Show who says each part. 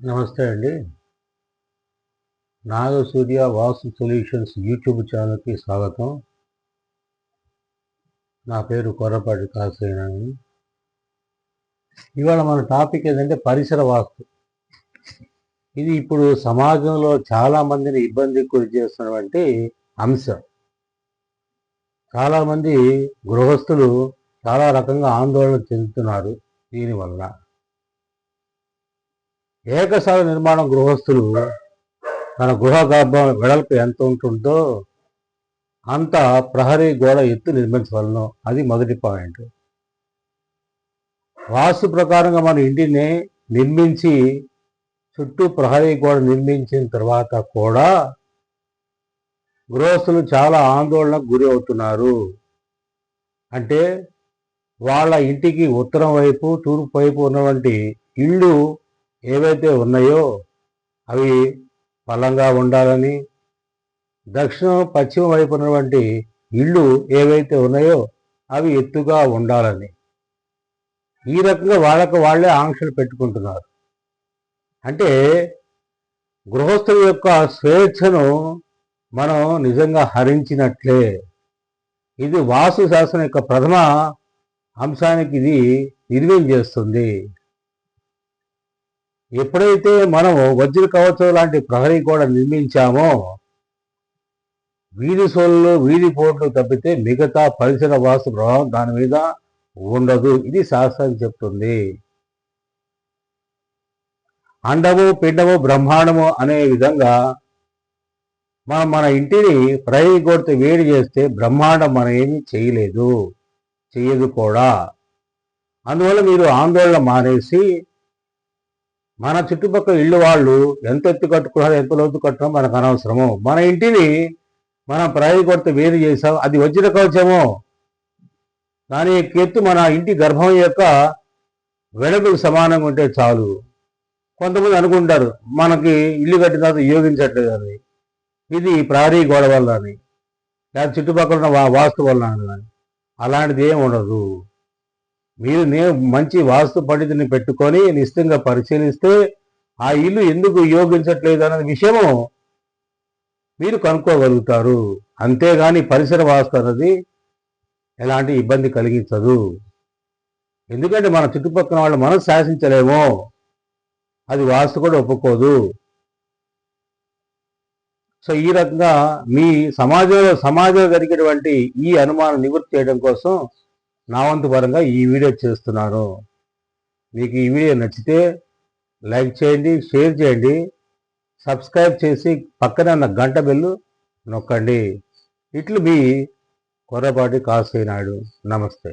Speaker 1: నమస్తే అండి. Naga Surya Vasu solutions YouTube ఛానల్కి స్వాగతం. నా పేరు కొర్రపాటి కాసేనాని ఇవాళ మన టాపిక్ ఏంటంటే పరిసర వాస్తు. ఇది ఇప్పుడు సమాజంలో చాలా మందిని ఇబ్బందికి గురి చేస్తున్నటువంటి అంశం. చాలామంది గృహస్థులు చాలా రకంగా ఆందోళన చెందుతున్నారు దీనివల్ల ఏకశాల నిర్మాణం గృహస్థులు తన గృహ గర్భం వెడల్పు ఎంత ఉంటుందో అంత ప్రహరీ గోడ ఎత్తు నిర్మించవలను. అది మొదటి పాయింట్. వాస్తు ప్రకారంగా మన ఇంటిని నిర్మించి చుట్టూ ప్రహరీ గోడ నిర్మించిన తర్వాత కూడా గృహస్థులు చాలా ఆందోళనకు గురి అవుతున్నారు. అంటే వాళ్ళ ఇంటికి ఉత్తరం వైపు తూర్పు వైపు ఉన్నటువంటి ఇళ్ళు ఏవైతే ఉన్నాయో అవి బలంగా ఉండాలని దక్షిణం పశ్చిమ వైపు ఉన్నటువంటి ఇళ్ళు ఏవైతే ఉన్నాయో అవి ఎత్తుగా ఉండాలని. ఈ రకంగా వాళ్ళకు వాళ్ళే ఆంక్షలు పెట్టుకుంటున్నారు. అంటే గృహస్థుల యొక్క స్వేచ్ఛను మనం నిజంగా హరించినట్లే. ఇది వాస్తు శాస్త్రం యొక్క ప్రథమ అంశానికి ఇది నిర్వీం చేస్తుంది. ఎప్పుడైతే మనం వజ్ర కవచం లాంటి ప్రహరీ కూడా నిర్మించామో వీధి సోళ్ళు వీధి పోట్లు తప్పితే మిగతా పరిసర వాస్తు ప్రభావం దాని మీద ఉండదు. ఇది శాస్త్రం చెప్తుంది. అండము పిండము బ్రహ్మాండము అనే విధంగా మనం మన ఇంటిని ప్రహరీ కొడితే వేడి చేస్తే బ్రహ్మాండం మనం ఏమీ చేయలేదు చేయదు కూడా. అందువల్ల మీరు ఆందోళన మానేసి మన చుట్టుపక్కల ఇళ్ళు వాళ్ళు ఎంత ఎత్తు కట్టుకున్నారో ఎంత లోతు కట్టుకున్నా మనకు అనవసరము. మన ఇంటిని మనం ప్రయోగ కొడితే వేరు చేసాం అది వజ్ర కవచము దాని యొక్క ఎత్తు మన ఇంటి గర్భం యొక్క వెడపుకు సమానంగా ఉంటే చాలు. కొంతమంది అనుకుంటారు మనకి ఇల్లు కట్టిన తర్వాత యోగించట్లేదు అని ఇది ప్రహరీ గోడ వల్ల అని లేదా చుట్టుపక్కల ఉన్న వా- వాస్తు వల్ల అని అలాంటిది ఏం ఉండదు. మీరు నేను మంచి వాస్తు పండితుని పెట్టుకొని నిశ్చితంగా పరిశీలిస్తే ఆ ఇల్లు ఎందుకు యోగించట్లేదు అనే విషయము మీరు కనుక్కోగలుగుతారు. అంతేగాని పరిసర వాస్తు అన్నది ఎలాంటి ఇబ్బంది కలిగించదు. ఎందుకంటే మన చుట్టుపక్కల వాళ్ళు మనం శాసించలేమో. అది వాస్తు కూడా ఒప్పుకోదు. సో ఈ రకంగా మీ సమాజంలో సమాజంలో జరిగేటువంటి ఈ అనుమానం నివృత్తి చేయడం కోసం నా వంతు పరంగా ఈ వీడియో చేస్తున్నాను. మీకు ఈ వీడియో నచ్చితే లైక్ చేయండి షేర్ చేయండి సబ్స్క్రైబ్ చేసి పక్కన ఉన్న గంట బెల్లు నొక్కండి. ఇట్లు మీ కొర్రపాటి కాసేనాయుడు నమస్తే.